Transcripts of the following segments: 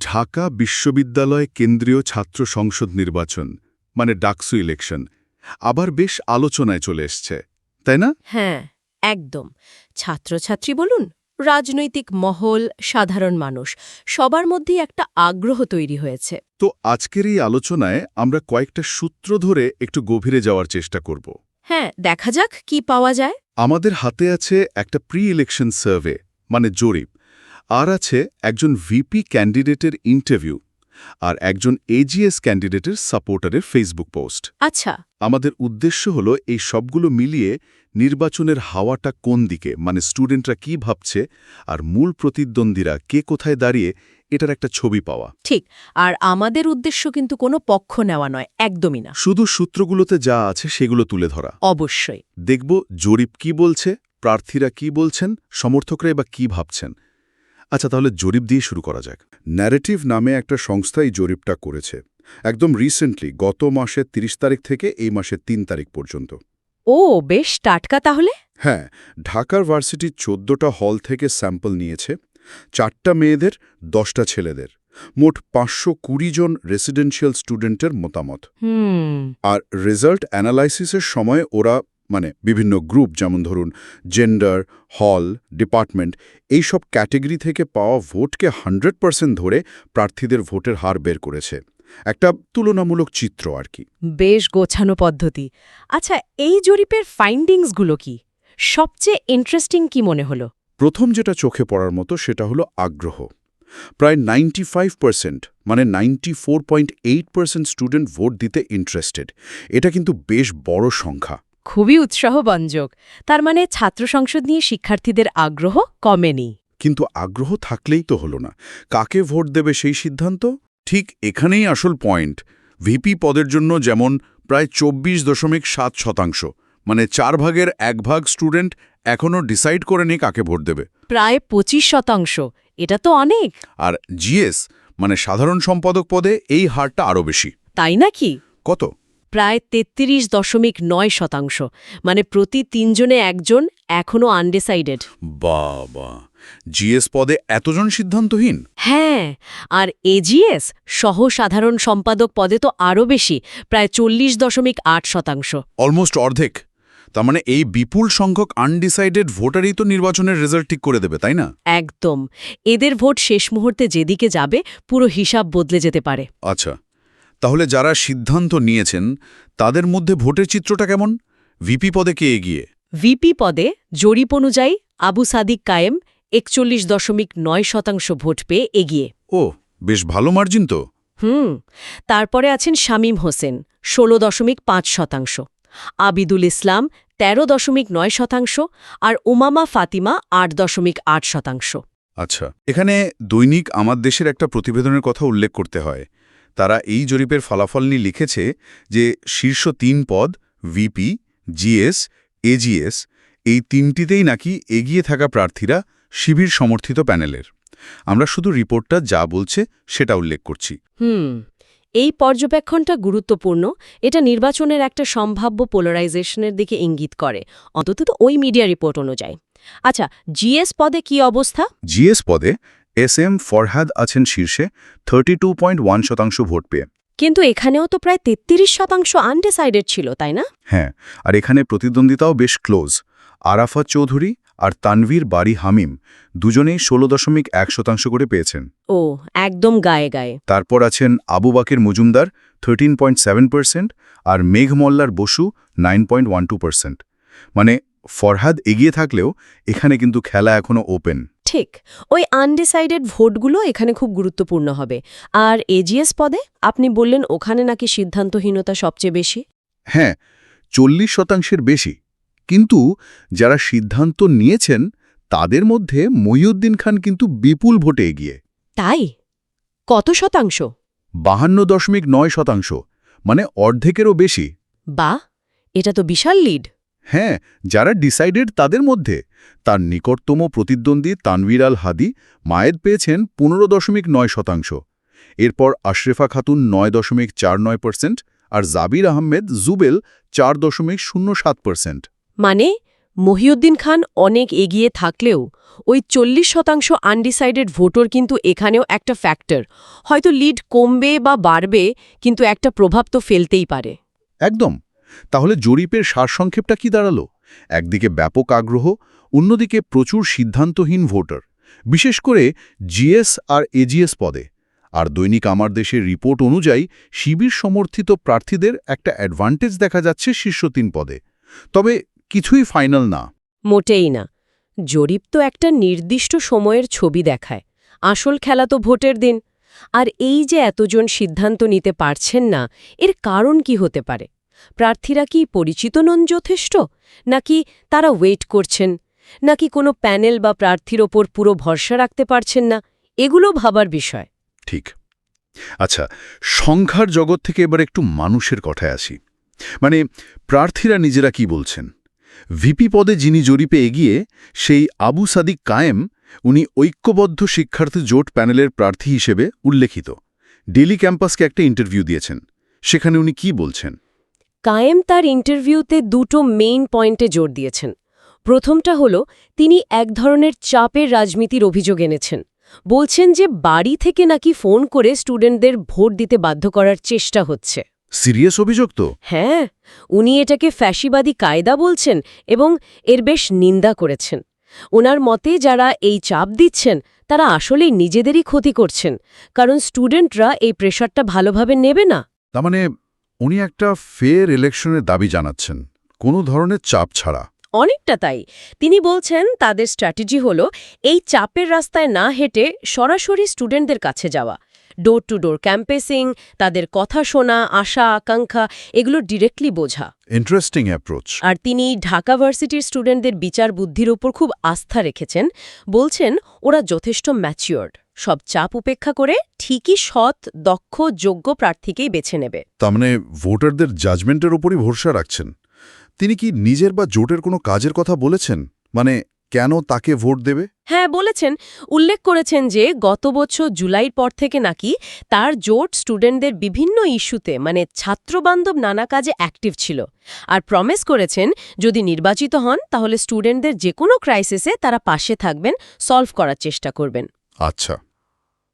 ঢাকা বিশ্ববিদ্যালয় কেন্দ্রীয় ছাত্র সংসদ নির্বাচন মানে ডাকসু ইলেকশন আবার বেশ আলোচনায় চলে এসছে তাই না? হ্যাঁ একদম। ছাত্রছাত্রী বলুন রাজনৈতিক মহল সাধারণ মানুষ সবার মধ্যেই একটা আগ্রহ তৈরি হয়েছে। তো আজকের এই আলোচনায় আমরা কয়েকটা সূত্র ধরে একটু গভীরে যাওয়ার চেষ্টা করব। হ্যাঁ দেখা যাক কি পাওয়া যায়। আমাদের হাতে আছে একটা প্রি ইলেকশন সার্ভে মানে জরিপ। আর আছে একজন ভিপি ক্যান্ডিডেটের ইন্টারভিউ আর একজন এজিএস ক্যান্ডিডেটের সাপোর্টারের ফেসবুক পোস্ট আচ্ছা। আমাদের উদ্দেশ্য হলো এই সবগুলো মিলিয়ে নির্বাচনের হাওয়াটা কোন দিকে মানে স্টুডেন্টরা কি ভাবছে আর মূল প্রতিদ্বন্দ্বীরা কে কোথায় দাঁড়িয়ে এটার একটা ছবি পাওয়া। ঠিক আর আমাদের উদ্দেশ্য কিন্তু কোনো পক্ষ নেওয়া নয় একদমই না। শুধু সূত্রগুলোতে যা আছে সেগুলো তুলে ধরা। অবশ্যই। দেখব জরিপ কি বলছে প্রার্থীরা কি বলছেন সমর্থকরা বা কি ভাবছেন। আচ্ছা তাহলে জরিপ দিয়ে শুরু করা যাক। ন্যারেটিভ নামে একটা সংস্থা এই জরিপটা করেছে। একদম রিসেন্টলি গত মাসের ৩০ তারিখ থেকে এই মাসের ৩ তারিখ পর্যন্ত। ও বেশ টাটকা তাহলে? হ্যাঁ ঢাকার ভার্সিটির চোদ্দটা হল থেকে স্যাম্পল নিয়েছে। চারটা মেয়েদের দশটা ছেলেদের। মোট পাঁচশো কুড়ি জন রেসিডেন্সিয়াল স্টুডেন্টের মতামত। আর রেজাল্ট অ্যানালাইসিসের সময় ওরা মানে বিভিন্ন গ্রুপ যেমন ধরুন জেন্ডার হল ডিপার্টমেন্ট এই সব ক্যাটেগরি থেকে পাওয়া ভোটকে হান্ড্রেড পার্সেন্ট ধরে প্রার্থীদের ভোটের হার বের করেছে। একটা তুলনামূলক চিত্র আর কি। বেশ গোছানো পদ্ধতি। আচ্ছা এই জরিপের ফাইন্ডিংসগুলো কি? সবচেয়ে ইন্টারেস্টিং কি মনে হলো? প্রথম যেটা চোখে পড়ার মতো সেটা হলো আগ্রহ। প্রায় নাইনটি ফাইভ পার্সেন্ট মানে ninety four point eight percent student vote দিতে ইন্টারেস্টেড এটা কিন্তু বেশ বড় সংখ্যা। খুবই উৎসাহবঞ্জক তার মানে ছাত্র সংসদ নিয়ে শিক্ষার্থীদের আগ্রহ কমেনি। কিন্তু আগ্রহ থাকলেই তো হলো না। কাকে ভোট দেবে সেই সিদ্ধান্ত? ঠিক এখানেই আসল পয়েন্ট। ভিপি পদের জন্য যেমন প্রায় চব্বিশ দশমিক সাত শতাংশ মানে চার ভাগের এক ভাগ স্টুডেন্ট এখনও ডিসাইড করেনি কাকে ভোট দেবে। প্রায় পঁচিশ শতাংশ। এটা তো অনেক। আর জিএস মানে সাধারণ সম্পাদক পদে এই হারটা আরও বেশি। তাই নাকি? কত? প্রায় তেত্রিশ দশমিক নয় শতাংশ। মানে প্রতি তিনজনে একজন এখনও আনডিসাইডেড বাবা জিএস পদে এতজন সিদ্ধান্তহীন? হ্যাঁ আর এজিএস সহ সাধারণ সম্পাদক পদে তো আরও বেশি প্রায় চল্লিশ দশমিক আট শতাংশ। অলমোস্ট অর্ধেক। তার মানে এই বিপুল সংখ্যক আনডিসাইডেড ভোটারই তো নির্বাচনের রেজাল্ট ঠিক করে দেবে তাই না? একদম। এদের ভোট শেষ মুহূর্তে যেদিকে যাবে পুরো হিসাব বদলে যেতে পারে। আচ্ছা। তাহলে যারা সিদ্ধান্ত নিয়েছেন তাদের মধ্যে ভোটের চিত্রটা কেমন? ভিপি পদে কে এগিয়ে? ভিপি পদে জরিপ অনুযায়ী আবু সাদিক কায়েম একচল্লিশ দশমিক নয় শতাংশ ভোট পেয়ে এগিয়ে। ও বেশ ভালো মার্জিন তো। হুম তারপরে আছেন শামীম হোসেন ষোলো দশমিক পাঁচ শতাংশ আবিদুল ইসলাম ১৩ দশমিক নয় শতাংশ আর উমামা ফাতিমা আট দশমিক আট শতাংশ। আচ্ছা এখানে দৈনিক আমার দেশের একটা প্রতিবেদনের কথা উল্লেখ করতে হয়। তারা এই জরিপের ফলাফল নিয়ে লিখেছে যে শীর্ষ তিন পদ ভিপি জিএস এজিএস এই তিনটিতেই নাকি এগিয়ে থাকা প্রার্থীরা শিবির সমর্থিত প্যানেলের। আমরা শুধু রিপোর্টটা যা বলছে সেটা উল্লেখ করছি। হুম এই পর্যবেক্ষণটা গুরুত্বপূর্ণ। এটা নির্বাচনের একটা সম্ভাব্য পোলারাইজেশনের দিকে ইঙ্গিত করে। অন্তত ওই মিডিয়া রিপোর্ট অনুযায়ী। আচ্ছা জিএস পদে কি অবস্থা? জিএস পদে এস এম ফরহাদ আছেন শীর্ষে থার্টি টু পয়েন্ট ওয়ান শতাংশ ভোট পেয়ে। কিন্তু এখানেও তো প্রায় তেত্রিশ শতাংশ আনডিসাইডেড ছিল তাই না? হ্যাঁ আর এখানে প্রতিদ্বন্দ্বিতাও বেশ ক্লোজ আরাফাত চৌধুরী আর তানভীর বাড়ি হামিম দুজনেই ষোলো দশমিক এক শতাংশ করে পেয়েছেন। ও একদম গায়ে গায়ে। তারপর আছেন Abu Baker Majumdar thirteen point seven percent আর মেঘ মোল্লার Basu nine point one two percent মানে ফরহাদ এগিয়ে থাকলেও এখানে কিন্তু খেলা এখনও ওপেন ঠিক ওই আনডিসাইডেড ভোটগুলো এখানে খুব গুরুত্বপূর্ণ হবে। আর এজিএস পদে আপনি বললেন ওখানে নাকি সিদ্ধান্তহীনতা সবচেয়ে বেশি? হ্যাঁ চল্লিশ শতাংশের বেশি। কিন্তু যারা সিদ্ধান্ত নিয়েছেন তাদের মধ্যে মহিউদ্দিন খান কিন্তু বিপুল ভোটে এগিয়ে। তাই? কত শতাংশ? বাহান্ন দশমিক নয় শতাংশ মানে অর্ধেকেরও বেশি। বা এটা তো বিশাল লিড হ্যাঁ যারা ডিসাইডেড তাদের মধ্যে। তার নিকটতম প্রতিদ্বন্দ্বী তানভির আল হাদি মায়েদ পেয়েছেন পনেরো দশমিক নয় শতাংশ। এরপর আশরেফা খাতুন নয় দশমিক চার নয় পার্সেন্ট আর জাবির আহমেদ জুবেল চার দশমিক শূন্য সাত পার্সেন্ট। মানে মহিউদ্দিন খান অনেক এগিয়ে থাকলেও ওই চল্লিশ শতাংশ আনডিসাইডেড ভোটর কিন্তু এখানেও একটা ফ্যাক্টর। হয়তো লিড কমবে বা বাড়বে কিন্তু একটা প্রভাব তো ফেলতেই পারে। একদম। তাহলে জরিপের সারসংক্ষেপটা কি দাঁড়াল? একদিকে ব্যাপক আগ্রহ, অন্যদিকে প্রচুর সিদ্ধান্তহীন ভোটার, বিশেষ করে জিএস আর এজিএস পদে। আর দৈনিক আমার দেশের রিপোর্ট অনুযায়ী শিবির সমর্থিত প্রার্থীদের একটা অ্যাডভান্টেজ দেখা যাচ্ছে শীর্ষ তিন পদে। তবে কিছুই ফাইনাল না। মোটেই না। জরিপ তো একটা নির্দিষ্ট সময়ের ছবি দেখায়। আসল খেলা তো ভোটের দিন। আর এই যে এতজন সিদ্ধান্ত নিতে পারছেন না, এর কারণ কি হতে পারে? প্রার্থীরা কি পরিচিত নন যথেষ্ট? নাকি তারা ওয়েট করছেন? নাকি কোনো প্যানেল বা প্রার্থীর ওপর পুরো ভরসা রাখতে পারছেন না? এগুলো ভাবার বিষয়। ঠিক। আচ্ছা সংখ্যার জগৎ থেকে এবার একটু মানুষের কথায় আসি। মানে প্রার্থীরা নিজেরা কি বলছেন? ভিপি পদে যিনি জরিপে এগিয়ে, সেই আবু সাদিক কায়েম, উনি ঐক্যবদ্ধ শিক্ষার্থী জোট প্যানেলের প্রার্থী হিসেবে উল্লেখিত। ডেলি ক্যাম্পাসকে একটা ইন্টারভিউ দিয়েছেন। সেখানে উনি কি বলছেন? কায়েম তার ইন্টারভিউতে দুটো মেইন পয়েন্টে জোর দিয়েছেন। প্রথমটা হল তিনি এক ধরনের চাপের রাজনীতির অভিযোগ এনেছেন। বলছেন যে বাড়ি থেকে নাকি ফোন করে স্টুডেন্টদের ভোট দিতে বাধ্য করার চেষ্টা হচ্ছে। সিরিয়াস অভিযোগ তো? হ্যাঁ উনি এটাকে ফ্যাসিবাদী কায়দা বলছেন এবং এর বেশ নিন্দা করেছেন। ওনার মতে যারা এই চাপ দিচ্ছেন তারা আসলেই নিজেদেরই ক্ষতি করছেন কারণ স্টুডেন্টরা এই প্রেশারটা ভালোভাবে নেবে না। তার মানে উনি একটা ফেয়ার ইলেকশনের দাবি জানাচ্ছেন কোনো ধরনের চাপ ছাড়া। অনেকটা তাই। তিনি বলছেন তাদের স্ট্র্যাটেজি হল এই চাপের রাস্তায় না হেঁটে সরাসরি স্টুডেন্টদের কাছে যাওয়া। ডোর টু ডোর ক্যাম্পেসিং তাদের কথা শোনা আশা আকাঙ্ক্ষা এগুলো ডিরেক্টলি বোঝা। ইন্টারেস্টিং অ্যাপ্রোচ আর তিনি ঢাকা ভার্সিটির স্টুডেন্টদের বিচার বুদ্ধির উপর খুব আস্থা রেখেছেন। বলছেন ওরা যথেষ্ট ম্যাচিওর্ড সব চাপ উপেক্ষা করে ঠিকই সৎ দক্ষ যোগ্য প্রার্থীকেই বেছে নেবে। তার মানে ভোটারদের জাজমেন্টের উপরই ভরসা রাখছেন। তিনি কি নিজের বা জোটের কোনো কাজের কথা বলেছেন? মানে কেন তাকে ভোট দেবে? হ্যাঁ বলেছেন। উল্লেখ করেছেন যে গত বছর জুলাইর পর থেকে নাকি তার জোট স্টুডেন্টদের বিভিন্ন ইস্যুতে মানে ছাত্রবান্ধব নানা কাজে অ্যাক্টিভ ছিল। আর প্রমিস করেছেন যদি নির্বাচিত হন তাহলে স্টুডেন্টদের যে কোনো ক্রাইসিসে তারা পাশে থাকবেন সলভ করার চেষ্টা করবেন। আচ্ছা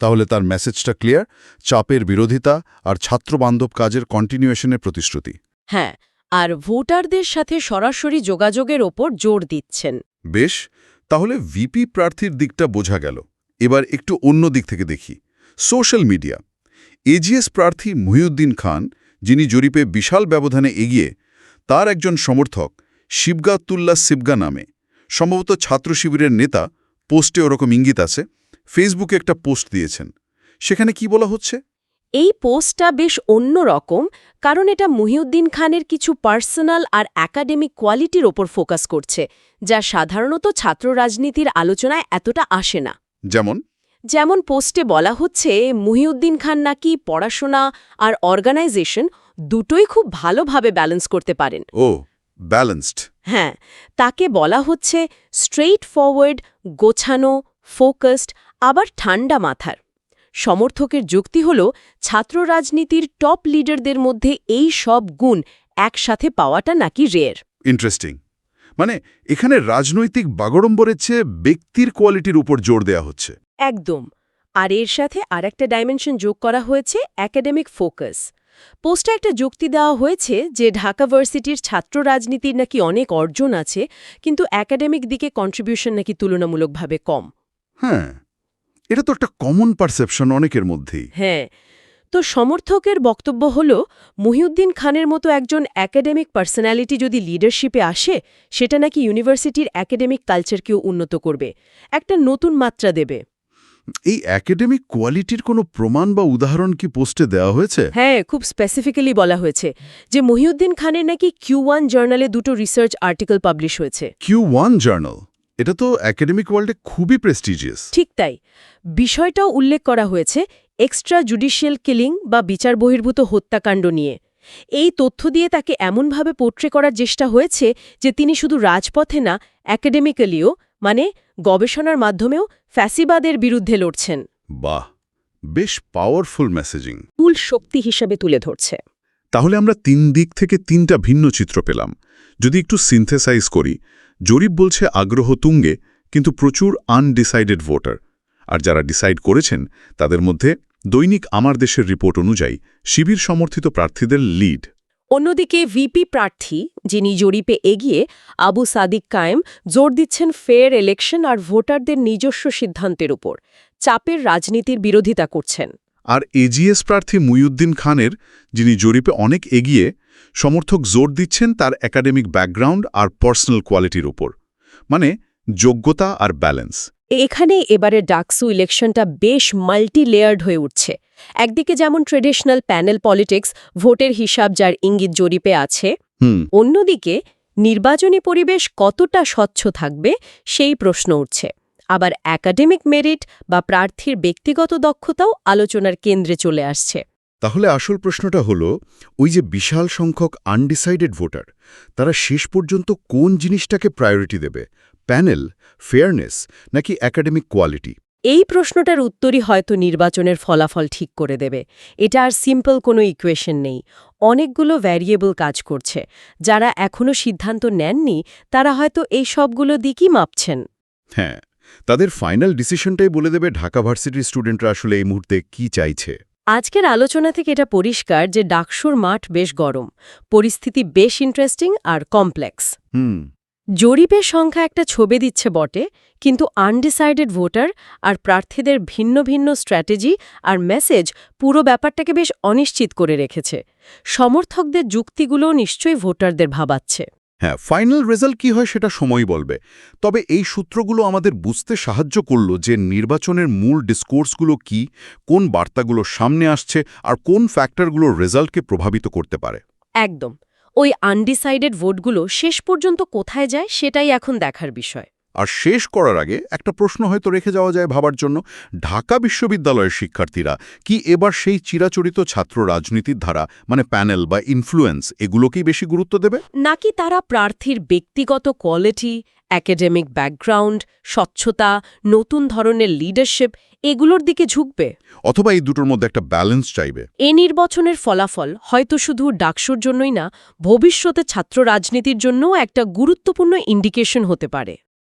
তাহলে তার মেসেজটা ক্লিয়ার চাপের বিরোধিতা আর ছাত্রবান্ধব কাজের কন্টিনিউয়েশনের প্রতিশ্রুতি। হ্যাঁ আর ভোটারদের সাথে সরাসরি যোগাযোগের ওপর জোর দিচ্ছেন। বেশ তাহলে ভিপি প্রার্থীর দিকটা বোঝা গেল। এবার একটু অন্য দিক থেকে দেখি। Social media. এজিএস প্রার্থী মহিউদ্দিন খান যিনি জরিপে বিশাল ব্যবধানে এগিয়ে তার একজন সমর্থক শিবগাতুল্লা সিবগা নামে। সম্ভবত ছাত্র শিবিরের নেতা পোস্টে ওরকম ইঙ্গিত আছে। ফেসবুকে একটা পোস্ট দিয়েছেন। সেখানে কি বলা হচ্ছে? এই পোস্টটা বেশ অন্য রকম কারণ এটা মহিউদ্দিন খানের কিছু পার্সোনাল আর একাডেমিক কোয়ালিটির ওপর ফোকাস করছে যা সাধারণত ছাত্র রাজনীতির আলোচনায় এতটা আসে না। যেমন? যেমন পোস্টে বলা হচ্ছে মহিউদ্দিন খান নাকি পড়াশোনা আর অর্গানাইজেশন দুটোই খুব ভালোভাবে ব্যালেন্স করতে পারেন। ও ব্যালেন্সড। হ্যাঁ তাকে বলা হচ্ছে স্ট্রেইট ফরওয়ার্ড গোছানো ফোকাসড আবার ঠান্ডা মাথার। সমর্থকের যুক্তি হল ছাত্র রাজনীতির টপ লিডারদের মধ্যে এই সব গুণ একসাথে পাওয়াটা নাকি রেয়ার ইন্টারেস্টিং মানে এখানে রাজনৈতিক বাগড়ম্বরের চেয়ে ব্যক্তির কোয়ালিটির উপর জোর দেয়া হচ্ছে। একদম। আর এর সাথে আরেকটা ডাইমেনশন যোগ করা হয়েছে একাডেমিক ফোকাস পোস্টে একটা যুক্তি দেওয়া হয়েছে যে ঢাকা ভার্সিটির ছাত্র রাজনীতির নাকি অনেক অর্জন আছে কিন্তু একাডেমিক দিকে কন্ট্রিবিউশন নাকি তুলনামূলকভাবে কম। হ্যাঁ। এটা তো একটা কমন পারসেপশন অনেকের মধ্যেই। হ্যাঁ তো সমর্থকের বক্তব্য হল মহিউদ্দিন খানের মতো একজন একাডেমিক পার্সোনালিটি যদি লিডারশিপে আসে সেটা নাকি ইউনিভার্সিটির একাডেমিক কালচারকেও উন্নত করবে একটা নতুন মাত্রা দেবে। এই একাডেমিক কোয়ালিটির কোনো প্রমাণ বা উদাহরণ কি পোস্টে দেওয়া হয়েছে? হ্যাঁ খুব স্পেসিফিক্যালি বলা হয়েছে যে মহিউদ্দিন খানের নাকি কিউ ওয়ান জার্নালে দুটো রিসার্চ আর্টিকেল পাবলিশ হয়েছে। কিউ ওয়ান জার্নাল এটা তো একাডেমিক ওয়ার্ল্ডে খুবই প্রেস্টিজিয়াস ঠিক তাই। বিষয়টাও উল্লেখ করা হয়েছে এক্সট্রা জুডিশিয়াল কিলিং বা বিচার বহির্ভূত হত্যাকাণ্ড নিয়ে। এই তথ্য দিয়ে তাকে এমনভাবে পোট্রে করার চেষ্টা হয়েছে যে তিনি শুধু রাজপথে না অ্যাকাডেমিক্যালিও মানে গবেষণার মাধ্যমেও ফ্যাসিবাদের বিরুদ্ধে লড়ছেন। বাহ বেশ পাওয়ারফুল মেসেজিং মূল শক্তি হিসেবে তুলে ধরছে। তাহলে আমরা তিন দিক থেকে তিনটা ভিন্ন চিত্র পেলাম। যদি একটু সিনথেসাইজ করি জরিপ বলছে আগ্রহ তুঙ্গে কিন্তু প্রচুর আনডিসাইডেড ভোটার আর যারা ডিসাইড করেছেন তাদের মধ্যে দৈনিক আমার দেশের রিপোর্ট অনুযায়ী শিবির সমর্থিত প্রার্থীদের লিড অন্যদিকে ভিপি প্রার্থী যিনি জরিপে এগিয়ে আবু সাদিক কায়েম জোর দিচ্ছেন ফেয়ার ইলেকশন আর ভোটারদের নিজস্ব সিদ্ধান্তের উপর। চাপের রাজনীতির বিরোধিতা করছেন। আর এজিএস প্রার্থী মুইউদ্দিন খানের যিনি জরিপে অনেক এগিয়ে সমর্থক জোর দিচ্ছেন তার একাডেমিক ব্যাকগ্রাউন্ড আর পার্সোনাল কোয়ালিটির উপর। মানে যোগ্যতা আর ব্যালেন্স। এখানে এবারে ডাকসু ইলেকশনটা বেশ মাল্টি লেয়ার্ড হয়ে উঠছে। একদিকে যেমন ট্রেডিশনাল প্যানেল পলিটিক্স ভোটের হিসাব যার ইঙ্গিত জরিপে আছে অন্যদিকে নির্বাচনী পরিবেশ কতটা স্বচ্ছ থাকবে সেই প্রশ্ন উঠছে। আবার একাডেমিক মেরিট বা প্রার্থীর ব্যক্তিগত দক্ষতাও আলোচনার কেন্দ্রে চলে আসছে। তাহলে আসল প্রশ্নটা হলো ওই যে বিশাল সংখ্যক আনডিসাইডেড ভোটার তারা শেষ পর্যন্ত কোন জিনিসটাকে প্রায়োরিটি দেবে? প্যানেল ফেয়ারনেস নাকি একাডেমিক কোয়ালিটি এই প্রশ্নটার উত্তরই হয়তো নির্বাচনের ফলাফল ঠিক করে দেবে। এটা আর সিম্পল কোনো ইকুয়েশন নেই। অনেকগুলো ভ্যারিয়েবল কাজ করছে। যারা এখনও সিদ্ধান্ত নেননি তারা হয়তো এই সবগুলো দিকই মাপছেন। হ্যাঁ তাদের ফাইনাল ডিসিশনটাই বলে দেবে ঢাকা ভার্সিটির স্টুডেন্টরা আসলে এই মুহূর্তে কি চাইছে। আজকের আলোচনা থেকে এটা পরিষ্কার যে ডাকসুর মাঠ বেশ গরম। পরিস্থিতি বেশ ইন্টারেস্টিং আর কমপ্লেক্স হুম। জরিপের সংখ্যা একটা ছবি দিচ্ছে বটে কিন্তু আনডিসাইডেড ভোটার আর প্রার্থীদের ভিন্ন ভিন্ন স্ট্র্যাটেজি আর মেসেজ পুরো ব্যাপারটাকে বেশ অনিশ্চিত করে রেখেছে। সমর্থকদের যুক্তিগুলো নিশ্চয়ই ভোটারদের ভাবাচ্ছে। হ্যাঁ ফাইনাল রেজাল্ট কি হয় সেটা সময় বলবে। তবে এই সূত্রগুলো আমাদের বুঝতে সাহায্য করল যে নির্বাচনের মূল ডিসকোর্সগুলো কি, কোন বার্তাগুলো সামনে আসছে আর কোন ফ্যাক্টরগুলো রেজাল্টকে প্রভাবিত করতে পারে। একদম। ওই আনডিসাইডেড ভোটগুলো শেষ পর্যন্ত কোথায় যায় সেটাই এখন দেখার বিষয়। আর শেষ করার আগে একটা প্রশ্ন হয়তো রেখে যাওয়া যায় ভাবার জন্য। ঢাকা বিশ্ববিদ্যালয়ের শিক্ষার্থীরা কি এবার সেই চিরাচরিত ছাত্র রাজনীতির ধারা মানে প্যানেল বা ইনফ্লুয়েন্স এগুলোকেই বেশি গুরুত্ব দেবে? নাকি তারা প্রার্থীর ব্যক্তিগত কোয়ালিটি অ্যাকাডেমিক ব্যাকগ্রাউন্ড স্বচ্ছতা নতুন ধরনের লিডারশিপ এগুলোর দিকে ঝুঁকবে? অথবা এই দুটোর মধ্যে একটা ব্যালেন্স চাইবে। এ নির্বাচনের ফলাফল হয়তো শুধু ডাকসুর জন্যই না ভবিষ্যতে ছাত্র রাজনীতির জন্যও একটা গুরুত্বপূর্ণ ইন্ডিকেশন হতে পারে।